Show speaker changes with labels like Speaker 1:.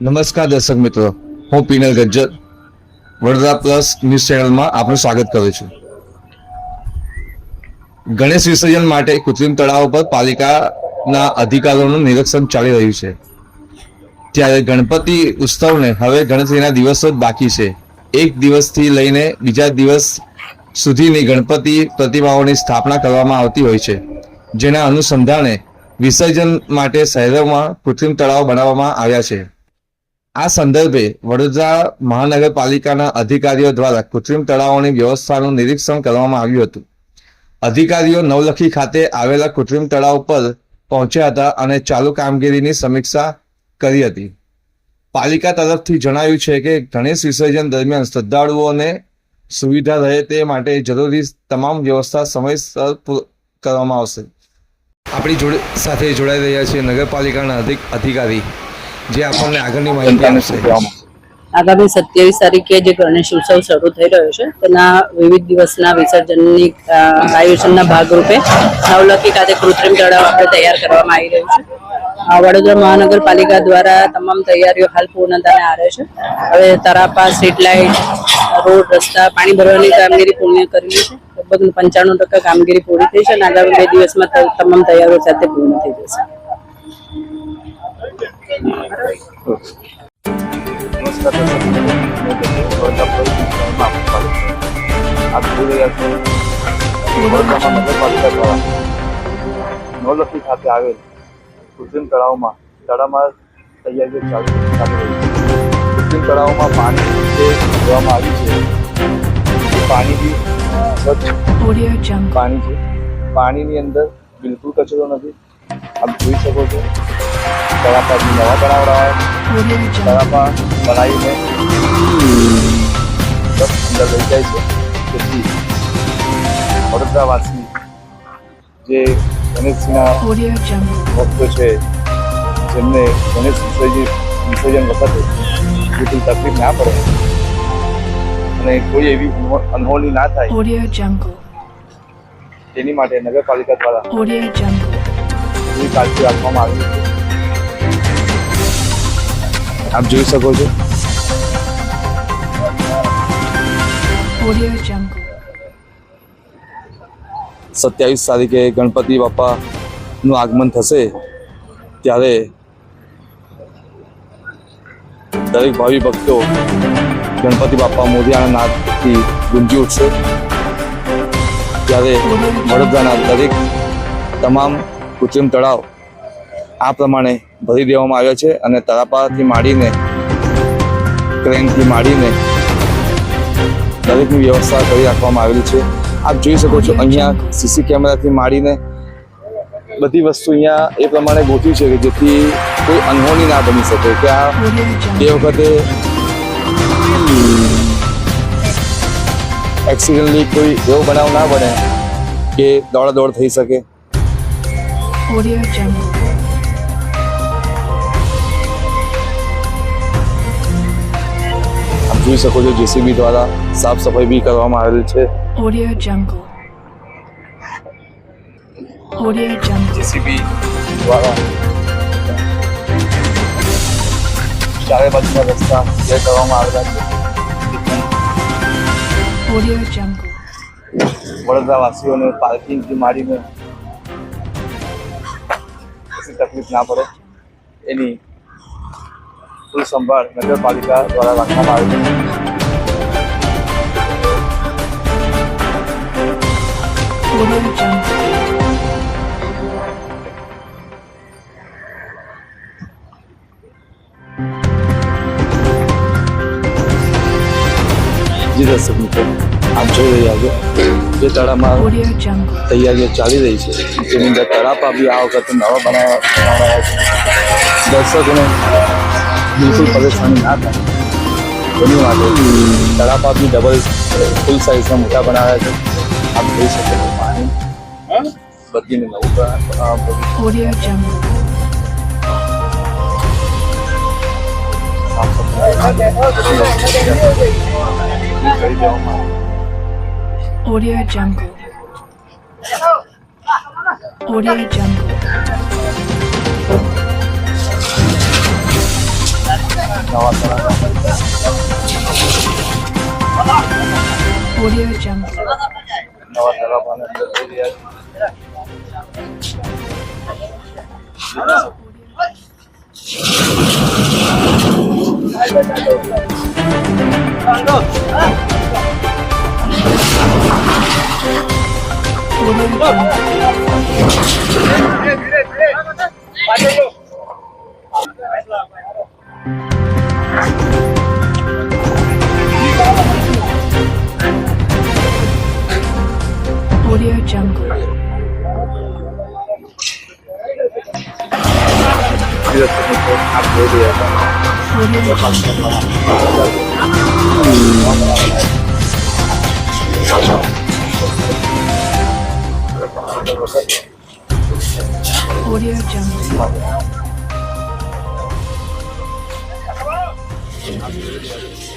Speaker 1: નમસ્કાર દર્શક મિત્રો, હું પીનલ ગજ્જર, વડોદરા પ્લસ ન્યૂઝ ચેનલમાં આપનું સ્વાગત કરું છું. ગણેશ વિસર્જન માટે કૃત્રિમ તળાવ પર પાલિકાના અધિકારીઓનું નિરીક્ષણ ચાલી રહ્યું છે. ત્યારે ગણપતિ ઉત્સવને હવે ગણતરીના દિવસો જ બાકી છે. એક દિવસથી લઈને બીજા દિવસ સુધીની ગણપતિ પ્રતિમાઓની સ્થાપના કરવામાં આવતી હોય છે. જેના અનુસંધાને વિસર્જન માટે શહેરોમાં કૃત્રિમ તળાવ બનાવવામાં આવ્યા છે. આ સંદર્ભે વડોદરા મહાનગરપાલિકાના અધિકારીઓ દ્વારા કૃત્રિમ તળાવોની વ્યવસ્થાનું નિરીક્ષણ કરવામાં આવ્યું હતું. અધિકારીઓ નવલખી ખાતે આવેલા કૃત્રિમ તળાવ પર પહોંચ્યા હતા અને ચાલુ કામગીરીની સમીક્ષા કરી હતી. પાલિકા તરફથી જણાવ્યું છે કે ગણેશ વિસર્જન દરમિયાન શ્રદ્ધાળુઓને સુવિધા રહે તે માટે જરૂરી તમામ વ્યવસ્થા સમયસર કરવામાં આવશે. આપણી જોડે સાથે જોડાઈ રહ્યા છે નગરપાલિકાના અધિક, અધિકારી. જે આપણને આગળની માહિતી આપશે.
Speaker 2: આગામી સત્યાવીસ તારીખે જે ગણેશ ઉત્સવ શરૂ થઈ રહ્યો છે તેના વિવિધ દિવસના વિસર્જનની આયોજનના ભાગરૂપે નવલખી ખાતે કૃત્રિમ તળાવ આપણે તૈયાર કરવામાં આવી રહ્યું છે. વડોદરા મહાનગરપાલિકા દ્વારા તમામ તૈયારીઓ હાલ પૂર્ણતાને આરે છે. હવે તરાપા સ્ટ્રીટ લાઇટ રોડ રસ્તા પાણી ભરવાની કામગીરી પૂર્ણ કરેલી છે. લગભગ પંચાણું ટકા કામગીરી પૂરી થઈ છે અને આગામી બે દિવસમાં તમામ તૈયારીઓ સાથે પૂર્ણ થઈ જશે.
Speaker 3: નવલખી ખાતે આવેલ કૃત્રિમ તળાવમાં તળાવમાં તૈયારીઓ ચાલુ ચાલી તળાવમાં પાણી જે ભરવામાં આવ્યું છે પાણી બી સ્વચ્છ પાણી છે. પાણીની અંદર બિલકુલ કચરો નથી. આપ જોઈ શકો છો. તળાવ પર નવા બનાવડા Audio Jungle. તળાવમાં બનાવીને અંદર લઈ જાય છે તેથી વડોદરાવાસી જે ગણેશજીના. ભક્તો છે જેમને ગણેશ વિસર્જન વિસર્જન વખતે બિલકુલ તકલીફ ના પડે અને કોઈ એવી અનહોલી અનહોની ના થાય. તેની માટે નગરપાલિકા દ્વારા. પૂરી કાળજી રાખવામાં આવી છે આપ જોઈ શકો છો. સત્યાવીસ તારીખે ગણપતિ બાપાનું આગમન થશે ત્યારે દરેક ભાવિ ભક્તો ગણપતિ બાપા મોરિયાના નાદથી ગુંજી ઉઠશે. ત્યારે વડોદરાના દરેક તમામ કૃત્રિમ તળાવ આ પ્રમાણે ભરી દેવામાં આવ્યા છે અને તળાપાથી માંડીને, ક્રેનથી માંડીને દરેકની વ્યવસ્થા કરી રાખવામાં આવેલી છે. આપ જોઈ શકો છો અહીંયા સીસી કેમેરાથી માંડીને બધી વસ્તુ અહીંયા એ પ્રમાણે ગોઠવી છે કે જેથી કોઈ અનહોની ના બની શકે કે આ બે વખતે એક્સિડન્ટલી કોઈ એવો બનાવ ના બને કે દોડા દોડ થઈ શકે. Audio જોઈ શકો છો જેસીબી દ્વારા સાફ સફાઈ બી કરવામાં આવેલ છે. ઓડિયો જંગલ ઓડિયો જંગલ જેસીબી દ્વારા ચારે બાજુના રસ્તા જે કરવામાં આવેલા છે. ઓડિયો જંગલ. વડોદરાવાસીઓને પાર્કિંગથી માંડીને તકલીફ ના પડે. એની સંભાળ નગરપાલિકા દ્વારા રાખવામાં આવી છે. જી દર્શક મિત્રો આપ જોઈ રહ્યા છો જે તળાવમાં તૈયારીઓ ચાલી રહી છે. જેની અંદર તળાપા બી આ વખતે નવા બનાવવા દર્શકોને બિલકુલ પરેશાની ના થાય એની માટે તળાપા બી ડબલ ફૂલ સાઇઝના મોટા બનાવ્યા છે આપ જોઈ શકો છો પાણી બધીને નવું બના- બનાવવા પડ્યું Audio Jungle. સાફ સફાઈ કરી દેવામાં આવી. Audio Jungle. Audio Jungle. નવા તળાવ Audio Jungle. નવા તળાવમાં અંદર જઈ રહ્યા છે Audio Jungle. ดือนเป็นคนขับเรือเรือจะฟังกันมาโอเดียจังเลย